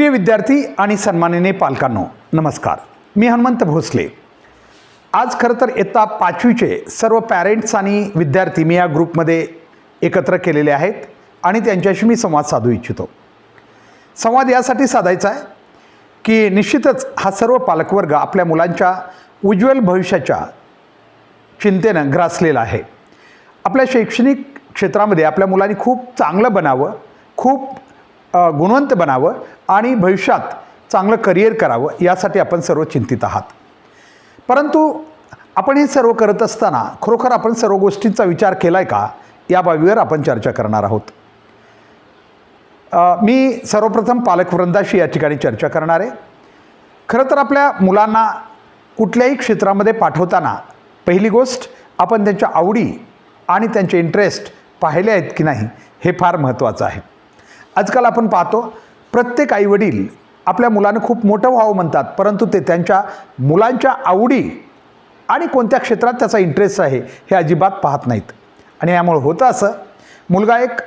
प्रिय विद्यार्थी आणि सन्माननीय पालकांनो नमस्कार. मी हनुमंत भोसले. आज खरं तर इयत्ता पाचवीचे सर्व पॅरेंट्स आणि विद्यार्थी मी या ग्रुपमध्ये एकत्र केलेले आहेत आणि त्यांच्याशी मी संवाद साधू इच्छितो. संवाद यासाठी साधायचा आहे की निश्चितच हा सर्व पालकवर्ग आपल्या मुलांच्या उज्ज्वल भविष्याच्या चिंतेनं ग्रासलेला आहे. आपल्या शैक्षणिक क्षेत्रामध्ये आपल्या मुलांनी खूप चांगलं बनावं खूप गुणवंत बनावं आणि भविष्यात चांगलं करिअर करावं यासाठी आपण सर्व चिंतित आहात. परंतु आपण हे सर्व करत असताना खरोखर आपण सर्व गोष्टींचा विचार केला आहे का? या बाबीवर आपण चर्चा करणार आहोत. मी सर्वप्रथम पालकवृंदाशी या ठिकाणी चर्चा करणार आहे. खरं तर आपल्या मुलांना कुठल्याही क्षेत्रामध्ये पाठवताना पहिली गोष्ट आपण त्यांच्या आवडी आणि त्यांचे इंटरेस्ट पाहिले आहेत की नाही हे फार महत्त्वाचं आहे. आजकाल आपण पाहतो प्रत्येक आईवडील आपल्या मुलानं खूप मोठं व्हावं म्हणतात परंतु ते त्यांच्या मुलांच्या आवडी आणि कोणत्या क्षेत्रात त्याचा इंटरेस्ट आहे हे अजिबात पाहत नाहीत. आणि यामुळे होतं असं मुलगा एक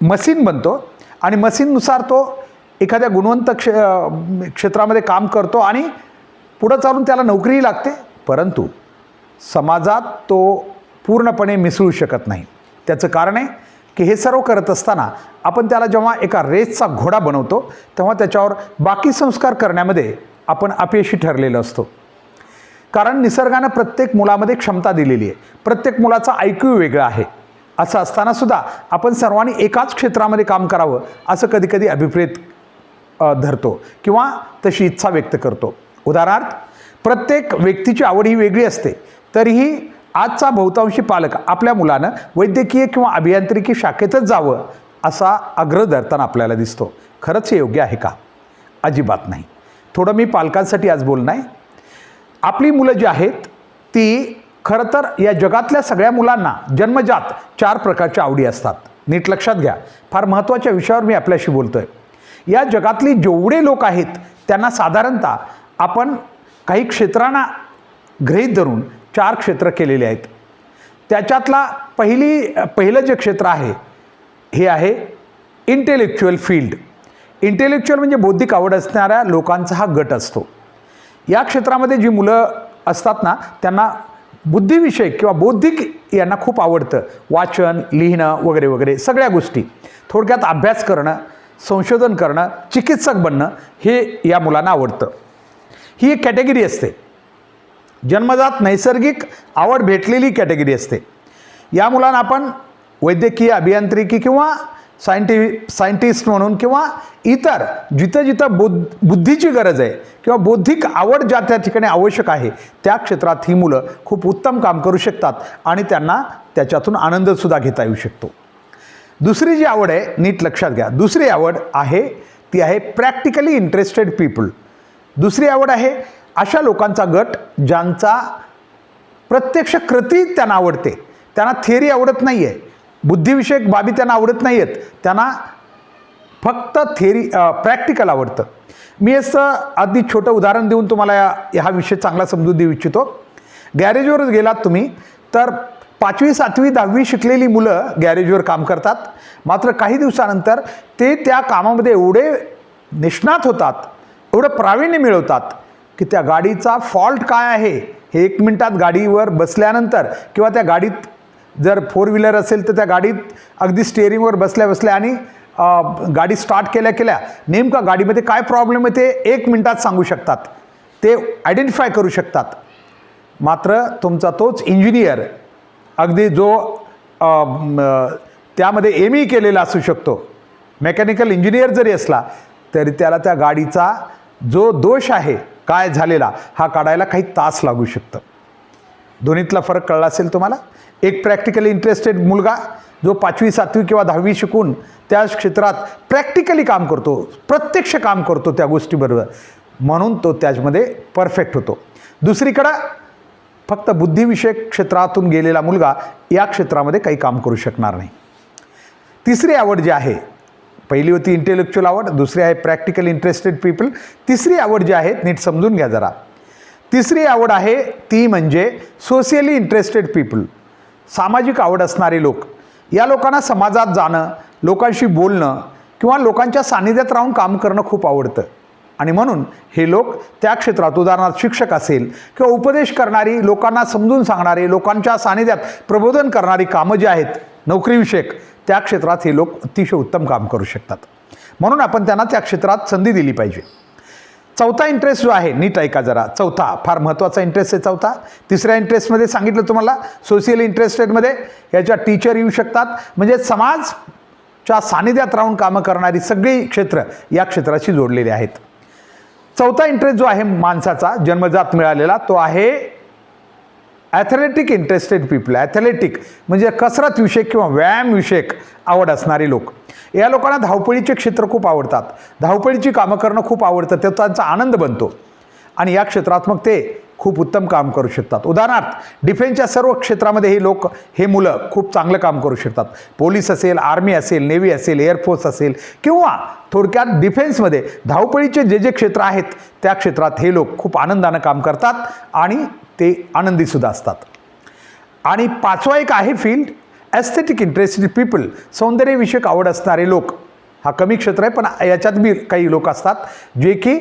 मशीन बनतो आणि मशीननुसार तो एखाद्या गुणवंत क्षे क्षेत्रामध्ये काम करतो आणि पुढं चालून त्याला नोकरीही लागते परंतु समाजात तो पूर्णपणे मिसळू शकत नाही. त्याचं कारण आहे की हे सर्व करत असताना आपण त्याला जेव्हा एका रेसचा घोडा बनवतो तेव्हा त्याच्यावर बाकी संस्कार करण्यामध्ये आपण अपयशी ठरलेलो असतो. कारण निसर्गानं प्रत्येक मुलामध्ये क्षमता दिलेली आहे. प्रत्येक मुलाचा ऐक्यू वेगळा आहे. असं असतानासुद्धा आपण सर्वांनी एकाच क्षेत्रामध्ये काम करावं असं कधीकधी अभिप्रेत धरतो किंवा तशी इच्छा व्यक्त करतो. उदाहरणार्थ प्रत्येक व्यक्तीची आवड ही वेगळी असते तरीही आजचा बहुतांशी पालक आपल्या मुलानं वैद्यकीय किंवा अभियांत्रिकी शाखेतच जावं असा आग्रह धरताना आपल्याला दिसतो. खरंच हे योग्य आहे का? अजिबात नाही. थोडं मी पालकांसाठी आज बोलणं आहे. आपली मुलं जी आहेत ती खरं तर या जगातल्या सगळ्या मुलांना जन्मजात चार प्रकारच्या आवडी असतात. नीट लक्षात घ्या. फार महत्त्वाच्या विषयावर मी आपल्याशी बोलतो आहे या जगातली जेवढे लोक आहेत त्यांना साधारणतः आपण काही क्षेत्रांना गृहीत धरून चार क्षेत्र केलेले आहेत. त्याच्यातला पहिली पहिलं जे क्षेत्र आहे हे आहे इंटेलेक्च्युअल फील्ड इंटेलेक्च्युअल म्हणजे बौद्धिक आवड असणाऱ्या लोकांचा हा गट असतो. या क्षेत्रामध्ये जी मुलं असतात ना त्यांना बुद्धिविषयक किंवा बौद्धिक यांना खूप आवडतं. वाचन लिहिणं वगैरे वगैरे सगळ्या गोष्टी. थोडक्यात अभ्यास करणं संशोधन करणं चिकित्सक बनणं हे या मुलांना आवडतं. ही एक कॅटेगरी असते. जन्मजात नैसर्गिक आवड भेटलेली कॅटेगरी असते. या मुलांना आपण वैद्यकीय अभियांत्रिकी किंवा सायंटि सायंटिस्ट म्हणून किंवा इतर जिथं जिथं बुद्ध बुद्धीची गरज आहे किंवा बौद्धिक आवड ज्या त्या ठिकाणी आवश्यक आहे त्या क्षेत्रात ही मुलं खूप उत्तम काम करू शकतात आणि त्यांना त्याच्यातून आनंदसुद्धा घेता येऊ शकतो. दुसरी जी आवड आहे नीट लक्षात घ्या. दुसरी आवड आहे ती आहे प्रॅक्टिकली इंटरेस्टेड पीपल दुसरी आवड आहे अशा लोकांचा गट ज्यांचा प्रत्यक्ष कृती त्यांना आवडते. त्यांना थेरी आवडत नाही आहे बुद्धिविषयक बाबी त्यांना आवडत नाही आहेत त्यांना फक्त थेरी प्रॅक्टिकल आवडतं. मी असं अगदी छोटं उदाहरण देऊन तुम्हाला या हा विषय चांगला समजून देऊ इच्छितो. गॅरेजवर गेलात तुम्ही तर पाचवी सातवी दहावी शिकलेली मुलं गॅरेजवर काम करतात. मात्र काही दिवसानंतर ते त्या कामामध्ये एवढे निष्णात होतात एवढं प्रावीण्य मिळवतात की त्या गाडीचा फॉल्ट काय आहे हे एक मिनटात गाडीवर बसल्यानंतर किंवा त्या गाडीत जर फोर व्हीलर असेल तर त्या गाडीत अगदी स्टेअरिंगवर बसल्या बसल्या आणि गाडी स्टार्ट केल्या केल्या नेमका गाडीमध्ये काय प्रॉब्लेम आहे ते एक मिनटात सांगू शकतात. ते आयडेंटिफाय करू शकतात. मात्र तुमचा तोच इंजिनियर अगदी जो त्यामध्ये एम ई केलेला असू शकतो. मेकॅनिकल इंजिनियर जरी असला तरी त्याला त्या गाडीचा जो दोष आहे काय झालेला हा काढायला काही तास लागू शकतं. दोन्हीतला फरक कळला असेल तुम्हाला? एक प्रॅक्टिकली इंटरेस्टेड मुलगा जो पाचवी सातवी किंवा दहावी शिकून त्या क्षेत्रात प्रॅक्टिकली काम करतो प्रत्यक्ष काम करतो त्या गोष्टीबरोबर म्हणून तो त्याच्यामध्ये परफेक्ट होतो. दुसरीकडं फक्त बुद्धिविषयक क्षेत्रातून गेलेला मुलगा या क्षेत्रामध्ये काही काम करू शकणार नाही. तिसरी आवड जी आहे पहिली होती इंटेलेक्च्युअल आवड दुसरी आहे प्रॅक्टिकल इंटरेस्टेड पीपल तिसरी आवड जी आहे नीट समजून घ्या जरा. तिसरी आवड आहे ती म्हणजे सोशियली इंटरेस्टेड पीपल सामाजिक आवड असणारे लोक. या लोकांना समाजात जाणं लोकांशी बोलणं किंवा लोकांच्या सानिध्यात राहून काम करणं खूप आवडतं. आणि म्हणून हे लोक त्या क्षेत्रात उदाहरणार्थ शिक्षक असेल किंवा उपदेश करणारी लोकांना समजून सांगणारे लोकांच्या सानिध्यात प्रबोधन करणारी कामं जी आहेत नोकरीविषयक त्या क्षेत्रात हे लोक अतिशय उत्तम काम करू शकतात. म्हणून आपण त्यांना त्या क्षेत्रात संधी दिली पाहिजे. चौथा इंटरेस्ट जो आहे नीट ऐका जरा. चौथा फार महत्त्वाचा इंटरेस्ट आहे चौथा. तिसऱ्या इंटरेस्टमध्ये सांगितलं तुम्हाला सोशियल इंटरेस्टेडमध्ये याच्या टीचर येऊ शकतात. म्हणजे समाजच्या सानिध्यात राहून कामं करणारी सगळी क्षेत्र या क्षेत्राशी जोडलेली आहेत. चौथा इंटरेस्ट जो आहे माणसाचा जन्मजात मिळालेला तो आहे ॲथलेटिक इंटरेस्टेड पीपल ॲथलेटिक म्हणजे कसरत विषयक किंवा व्यायामविषयक आवड असणारे लोक. या लोकांना धावपळीचे क्षेत्र खूप आवडतात. धावपळीची कामं करणं खूप आवडतं त्याचा त्यांचा आनंद बनतो. आणि या क्षेत्रात मग ते खूप उत्तम काम करू शकतात. उदाहरणार्थ डिफेन्सच्या सर्व क्षेत्रामध्ये हे लोक हे मुलं खूप चांगलं काम करू शकतात. पोलीस असेल आर्मी असेल नेव्ही असेल एअरफोर्स असेल किंवा थोडक्यात डिफेन्समध्ये धावपळीचे जे जे क्षेत्र आहेत त्या क्षेत्रात हे लोक खूप आनंदानं काम करतात आणि ते आनंदीसुद्धा असतात. आणि पाचवा एक आहे फील्ड ॲस्थेटिक इंटरेस्टेड पीपल सौंदर्यविषयक आवड असणारे लोक हा कमी क्षेत्र आहे पण याच्यात बी काही लोक असतात जे की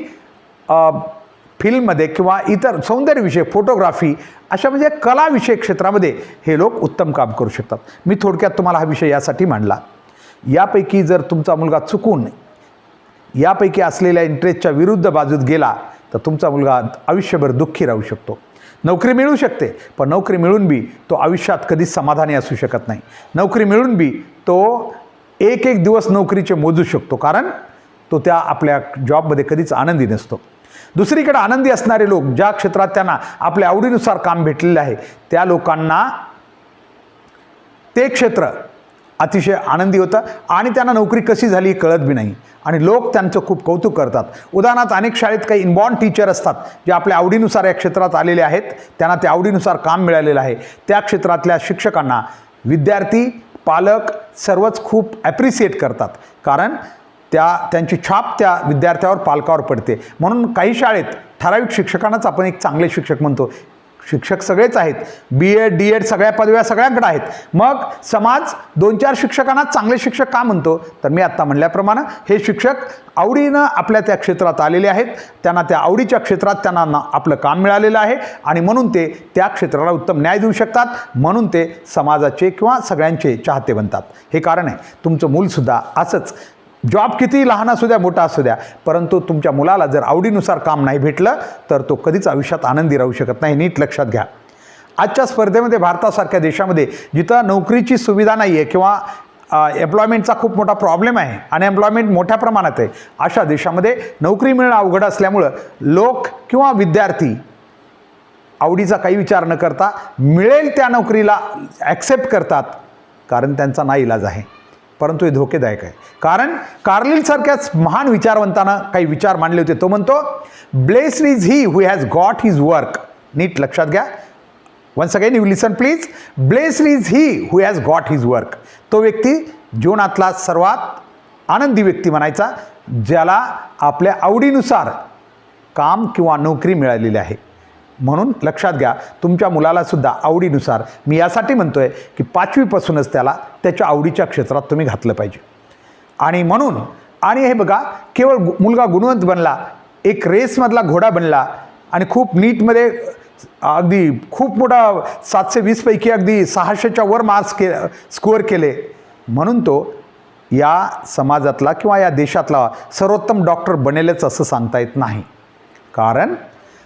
फिल्ममध्ये किंवा इतर सौंदर्यविषयक फोटोग्राफी अशा म्हणजे कलाविषयक क्षेत्रामध्ये हे लोक उत्तम काम करू शकतात. मी थोडक्यात तुम्हाला हा विषय यासाठी मांडला. यापैकी जर तुमचा मुलगा चुकून यापैकी असलेल्या इंटरेस्टच्या विरुद्ध बाजूत गेला तर तुमचा मुलगा आयुष्यभर दुःखी राहू शकतो. नोकरी मिळू शकते पण नोकरी मिळून बी तो आयुष्यात कधीच समाधानी असू शकत नाही. नोकरी मिळून बी तो एक एक दिवस नोकरीचे मोजू शकतो कारण तो त्या आपल्या जॉबमध्ये कधीच आनंदी नसतो. दुसरीकडे आनंदी असणारे लोक ज्या क्षेत्रात त्यांना आपल्या आवडीनुसार काम भेटलेलं आहे त्या लोकांना ते क्षेत्र अतिशय आनंदी होतं आणि त्यांना नोकरी कशी झाली कळत बी नाही. आणि लोक त्यांचं खूप कौतुक करतात. उदाहरणार्थ अनेक शाळेत काही इनबॉर्न टीचर असतात जे आपल्या आवडीनुसार या क्षेत्रात आलेले आहेत. त्यांना त्या आवडीनुसार काम मिळालेलं आहे. त्या क्षेत्रातल्या शिक्षकांना विद्यार्थी पालक सर्वच खूप ॲप्रिसिएट करतात. कारण त्या त्यांची छाप त्या विद्यार्थ्यावर पालकावर पडते. म्हणून काही शाळेत ठराविक शिक्षकांनाच आपण एक चांगले शिक्षक म्हणतो. शिक्षक सगळेच आहेत. बी एड डी एड सगळ्या पदव्या सगळ्यांकडे आहेत. मग समाज दोन चार शिक्षकांना चांगले शिक्षक का म्हणतो? तर मी आत्ता म्हणल्याप्रमाणे हे शिक्षक आवडीनं आपल्या त्या क्षेत्रात आलेले आहेत. त्यांना त्या आवडीच्या क्षेत्रात त्यांना ना आपलं काम मिळालेलं आहे आणि म्हणून ते त्या क्षेत्राला उत्तम न्याय देऊ शकतात. म्हणून ते समाजाचे किंवा सगळ्यांचे चाहते बनतात. हे कारण आहे. तुमचं मूलसुद्धा असंच. जॉब किती लहान असू द्या मोठा असू द्या परंतु तुमच्या मुलाला जर आवडीनुसार काम नाही भेटलं तर तो कधीच आयुष्यात आनंदी राहू शकत नाही नीट लक्षात घ्या. आजच्या स्पर्धेमध्ये भारतासारख्या देशामध्ये जिथं नोकरीची सुविधा नाही आहे किंवा एम्प्लॉयमेंटचा खूप मोठा प्रॉब्लेम आहे अनएम्प्लॉयमेंट मोठ्या प्रमाणात आहे अशा देशामध्ये नोकरी मिळणं अवघड असल्यामुळं लोक किंवा विद्यार्थी आवडीचा काही विचार न करता मिळेल त्या नोकरीला ॲक्सेप्ट करतात कारण त्यांचा नाईलाज आहे. परंतु हे धोकेदायक आहे. कारण कार्लिलसारख्याच महान विचारवंतानं काही विचार मांडले होते. तो म्हणतो blessed is he who has got his work नीट लक्षात घ्या. Once again you listen please blessed is he who has got his work तो व्यक्ती जीवनातला सर्वात आनंदी व्यक्ती म्हणायचा ज्याला आपल्या आवडीनुसार काम किंवा नोकरी मिळालेली आहे. म्हणून लक्षात घ्या तुमच्या मुलालासुद्धा आवडीनुसार. मी यासाठी म्हणतो आहे की पाचवीपासूनच त्याला त्याच्या आवडीच्या क्षेत्रात तुम्ही घातलं पाहिजे. आणि म्हणून आणि हे बघा केवळ गु- मुलगा गुणवंत बनला एक रेसमधला घोडा बनला आणि खूप नीटमध्ये अगदी खूप मोठा सातशे वीसपैकी अगदी सहाशेच्या वर मार्क्स के स्कोअर केले. म्हणून तो या समाजातला किंवा या देशातला सर्वोत्तम डॉक्टर बनेलच असं सांगता येत नाही. कारण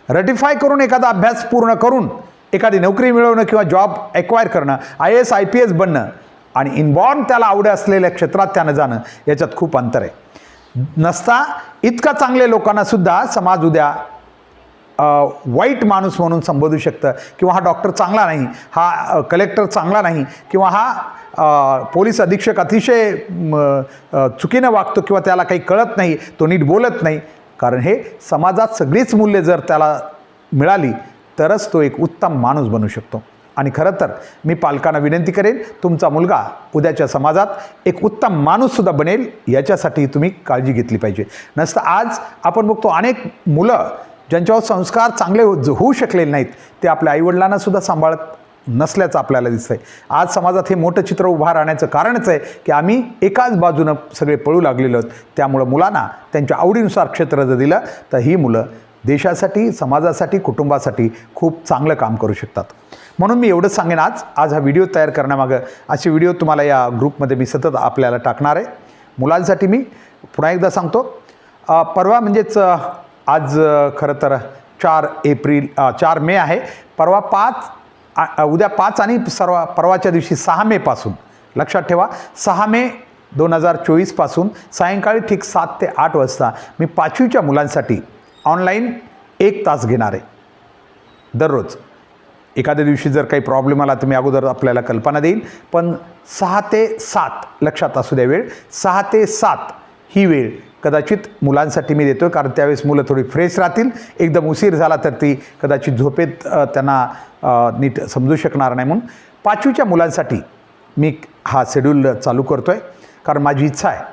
रटिफाय करून एखादा अभ्यास पूर्ण करून एखादी नोकरी मिळवणं किंवा जॉब एक्वायर करणं I S I P S बनणं आणि इनबॉर्न त्याला आवड असलेल्या क्षेत्रात त्यानं जाणं याच्यात खूप अंतर आहे. नसता इतका चांगल्या लोकांनासुद्धा समाज उद्या वाईट माणूस म्हणून संबोधू शकतं किंवा हा डॉक्टर चांगला नाही हा कलेक्टर चांगला नाही किंवा हा पोलीस अधीक्षक अतिशय चुकीनं वागतो किंवा त्याला काही कळत नाही तो नीट बोलत नाही कारण हे समाजात सगळीच मूल्य जर त्याला मिळाली तरच तो एक उत्तम माणूस बनू शकतो. आणि खरं तर मी पालकांना विनंती करेन तुमचा मुलगा उद्याच्या समाजात एक उत्तम माणूससुद्धा बनेल याच्यासाठी तुम्ही काळजी घेतली पाहिजे. नसतं आज आपण बघतो अनेक मुलं ज्यांच्यावर संस्कार चांगले हो- होऊ शकलेले नाहीत ते आपल्या आईवडिलांनासुद्धा सांभाळत नसल्याचं आपल्याला दिसतंय. आज समाजात हे मोठं चित्र उभं राहण्याचं कारणच आहे की आम्ही एकाच बाजूनं सगळे पळू लागलेलो आहोत. त्यामुळं मुलांना त्यांच्या आवडीनुसार क्षेत्र जर दिलं तर ही मुलं देशासाठी समाजासाठी कुटुंबासाठी खूप चांगलं काम करू शकतात. म्हणून मी एवढंच सांगेन आज. आज हा व्हिडिओ तयार करण्यामागं असे व्हिडिओ तुम्हाला या ग्रुपमध्ये मी सतत आपल्याला टाकणार आहे. मुलांसाठी मी पुन्हा एकदा सांगतो परवा म्हणजेच आज खरं तर चार एप्रिल चार मे आहे. परवा पाच आ- उद्या पाच आणि सर्व परवाच्या दिवशी सहा मेपासून लक्षात ठेवा सहा मे दोन हजार चोवीसपासून सायंकाळी ठीक सात ते आठ वाजता मी पाचवीच्या मुलांसाठी ऑनलाईन एक तास घेणार आहे. दररोज. एखाद्या दिवशी जर काही प्रॉब्लेम आला तर मी अगोदर आपल्याला कल्पना देईन पण सहा ते सात लक्षात असू द्या वेळ सहा ते सात ही वेळ कदाचित मुलांसाठी मी देतो आहे कारण त्यावेळेस मुलं थोडी फ्रेश राहतील. एकदम उशीर झाला तर ती कदाचित झोपेत त्यांना नीट समजू शकणार नाही म्हणून पाचवीच्या मुलांसाठी मी हा शेड्यूल चालू करतो आहे कारण माझी इच्छा आहे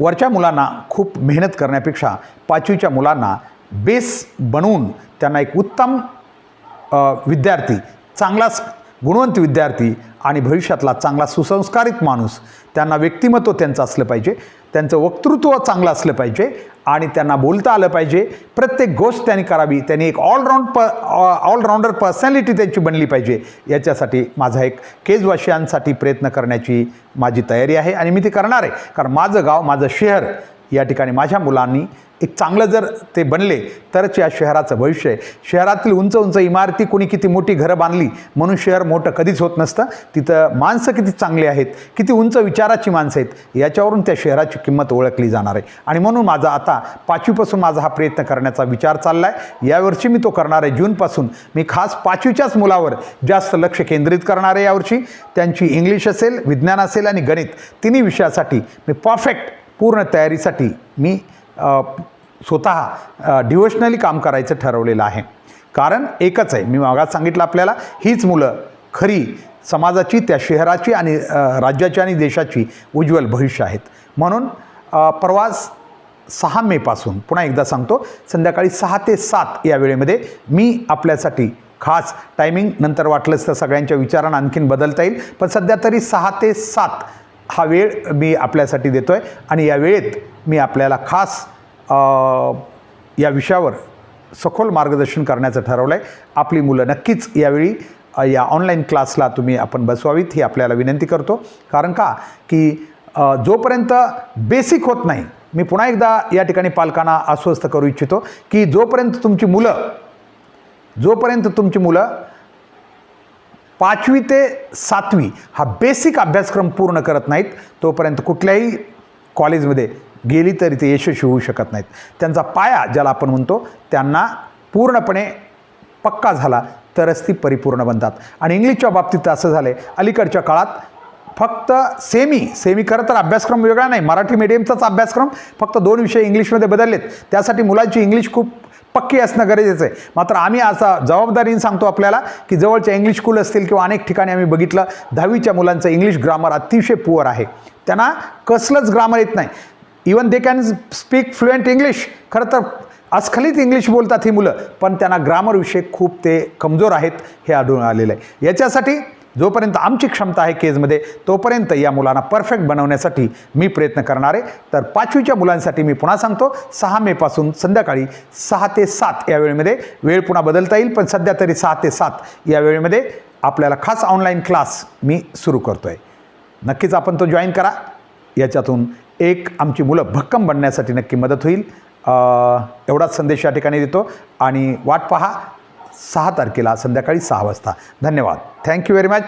वरच्या मुलांना खूप मेहनत करण्यापेक्षा पाचवीच्या मुलांना बेस बनवून त्यांना एक उत्तम विद्यार्थी चांगलाच गुणवंत विद्यार्थी आणि भविष्यातला चांगला सुसंस्कारित माणूस त्यांना व्यक्तिमत्व त्यांचं असलं पाहिजे. त्यांचं वक्तृत्व चांगलं असलं पाहिजे आणि त्यांना बोलता आलं पाहिजे. प्रत्येक गोष्ट त्यांनी करावी. त्यांनी एक ऑलराऊंड प ऑलराऊंडर पर्सनॅलिटी त्यांची बनली पाहिजे. याच्यासाठी माझा एक केजवाशियांसाठी प्रयत्न करण्याची माझी तयारी आहे आणि मी ती करणार आहे. कारण माझं गाव माझं शहर या ठिकाणी माझ्या मुलांनी एक चांगलं जर ते बनले तरच या शहराचं भविष्य आहे. शहरातील उंच उंच इमारती कोणी किती मोठी घरं बांधली म्हणून शहर मोठं कधीच होत नसतं. तिथं माणसं किती चांगली आहेत किती उंच विचाराची माणसं आहेत याच्यावरून त्या शहराची किंमत ओळखली जाणार आहे. आणि म्हणून माझा आता पाचवीपासून माझा हा प्रयत्न करण्याचा विचार चालला आहे यावर्षी मी तो करणार आहे जूनपासून. मी खास पाचवीच्याच मुलावर जास्त लक्ष केंद्रित करणार आहे यावर्षी. त्यांची इंग्लिश असेल विज्ञान असेल आणि गणित. तिन्ही विषयासाठी मी परफेक्ट पूर्ण तयारीसाठी मी स्वतः डिवोशनली काम करायचं ठरवलेलं आहे. कारण एकच आहे मी मागात सांगितलं आपल्याला हीच मुलं खरी समाजाची त्या शहराची आणि राज्याची आणि देशाची उज्ज्वल भविष्य आहेत. म्हणून प्रवास सहा मेपासून पुन्हा एकदा सांगतो संध्याकाळी सहा ते सात या वेळेमध्ये मी आपल्यासाठी खास टायमिंग नंतर वाटलंच तर सगळ्यांच्या विचारांना आणखीन बदलता येईल पण सध्या तरी सहा ते सात हा वेळ मी आपल्यासाठी देतो आहे आणि या वेळेत मी आपल्याला खास या विषयावर सखोल मार्गदर्शन करण्याचं ठरवलं आहे आपली मुलं नक्कीच यावेळी या ऑनलाईन क्लासला तुम्ही आपण बसवावीत ही आपल्याला विनंती करतो. कारण का? की जोपर्यंत बेसिक होत नाही मी पुन्हा एकदा या ठिकाणी पालकांना अस्वस्थ करू इच्छितो की जोपर्यंत तुमची मुलं जोपर्यंत तुमची मुलं पाचवी ते सातवी हा बेसिक अभ्यासक्रम पूर्ण करत नाहीत तोपर्यंत कुठल्याही कॉलेजमध्ये गेली तरी ते यशस्वी होऊ शकत नाहीत. त्यांचा पाया ज्याला आपण म्हणतो त्यांना पूर्णपणे पक्का झाला तरच ती परिपूर्ण बनतात. आणि इंग्लिशच्या बाबतीत असं झालं आहे अलीकडच्या काळात फक्त सेमी सेमी खरं तर अभ्यासक्रम वेगळा नाही मराठी मीडियमचाच अभ्यासक्रम फक्त दोन विषय इंग्लिशमध्ये बदललेत. त्यासाठी मुलांची इंग्लिश खूप पक्की असणं गरजेचं आहे. मात्र आम्ही असा जबाबदारीने सांगतो आपल्याला की जवळच्या इंग्लिश स्कूल असतील किंवा अनेक ठिकाणी आम्ही बघितलं दहावीच्या मुलांचं इंग्लिश ग्रामर अतिशय पुअर आहे. त्यांना कसलंच ग्रामर येत नाही. Even they can speak fluent English खरं तर अस्खलित इंग्लिश बोलतात ही मुलं. पण त्यांना ग्रामर विषय खूप ते कमजोर आहेत हे आढळून आलेलं आहे. याच्यासाठी जोपर्यंत आमची क्षमता आहे केजमध्ये तोपर्यंत या मुलांना परफेक्ट बनवण्यासाठी मी प्रयत्न करणार आहे. तर पाचवीच्या मुलांसाठी मी पुन्हा सांगतो सहा मेपासून संध्याकाळी सहा ते सात या वेळेमध्ये. वेळ पुन्हा बदलता येईल पण सध्या तरी सहा ते सात या वेळेमध्ये आपल्याला खास ऑनलाईन क्लास मी सुरू करतो आहे नक्कीच आपण तो जॉईन करा. याच्यातून एक आमची मुलं भक्कम बनण्यासाठी नक्की मदत होईल. एवढाच संदेश या ठिकाणी देतो. आणि वाट पहा सहा तारखेला संध्याकाळी सहा वाजता. धन्यवाद. Thank you very much